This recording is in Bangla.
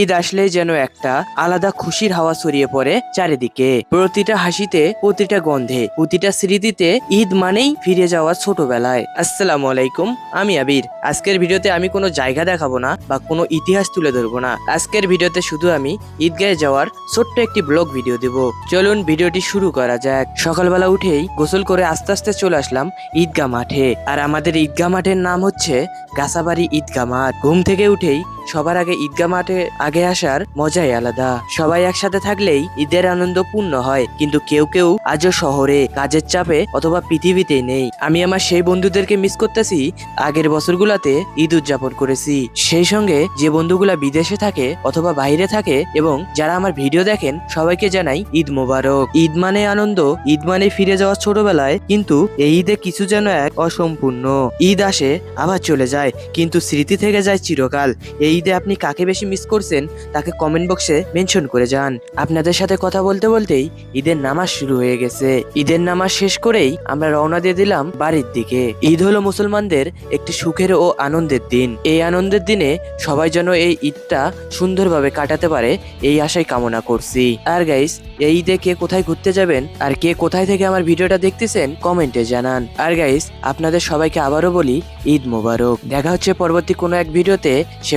ঈদ আসলেই যেন একটা আলাদা খুশির হাওয়া ছড়িয়ে পড়ে চারিদিকে। প্রতিটা হাসিতে প্রতিটা গন্ধে, প্রতিটা স্মৃতিতে ঈদ মানেই ফিরে যাওয়া ছোটবেলায়। আসসালামু আলাইকুম, আমি আবির। আজকের ভিডিওতে আমি কোনো জায়গা দেখাবো না বা কোনো ইতিহাস তুলে ধরবো না। আজকের ভিডিওতে শুধু আমি ঈদগাহে যাওয়ার ছোট্ট একটি ব্লগ ভিডিও দেব। চলুন ভিডিওটি শুরু করা যাক। সকালবেলা উঠেই গোসল করে আস্তে আস্তে চলে আসলাম ঈদগাহ মাঠে। আর আমাদের ঈদগাহ মাঠের নাম হচ্ছে গাছাবাড়ি ঈদগাহ মাঠ। ঘুম থেকে উঠেই সবার আগে ঈদগা মাঠে আগে আসার মজাই আলাদা। সবাই একসাথে থাকলেই ঈদের আনন্দ পূর্ণ হয়, কিন্তু কেউ কেউ আজও শহরে, কাজের চাপে অথবা পৃথিবীতে নেই। আমি আমার সেই বন্ধুদেরকে মিস করতেছি, আগের বছরগুলাতে ঈদ উদযাপন করেছি। সেই সঙ্গে যে বন্ধুগুলা বিদেশে থাকে অথবা বাইরে থাকে এবং যারা আমার ভিডিও দেখেন, সবাইকে জানাই ঈদ মোবারক। ঈদ মানে আনন্দ, ঈদ মানে ফিরে যাওয়া ছোটবেলায়, কিন্তু এই ঈদে কিছু যেন এক অসম্পূর্ণ। ঈদ আসে, আবার চলে যায়, কিন্তু স্মৃতি থেকে যায় চিরকাল। এই ঈদে আপনি কাকে বেশি মিস করছেন, তাকে কমেন্ট বক্সে মেনশন করে যান। আপনাদের সাথে কথা বলতে বলতেই ঈদের নামাজ শুরু হয়ে গেছে। ঈদের নামাজ শেষ করেই আমরা রওনা দিয়ে দিলাম বাড়ির দিকে। ঈদ হলো মুসলমানদের একটি সুখের ও আনন্দের দিন। এই আনন্দের দিনে সবাই যেন এই ঈদটা সুন্দরভাবে কাটাতে পারে, এই আশাই কামনা করছি। আর গাইস এই ঈদে কে কোথায় ঘুরতে যাবেন আর কে কোথায় থেকে আমার ভিডিওটা দেখতেছেন কমেন্টে জানান। আর গাইস আপনাদের সবাইকে আবারও বলি, ঈদ মোবারক। দেখা হচ্ছে পরবর্তী কোনো এক ভিডিওতে, সে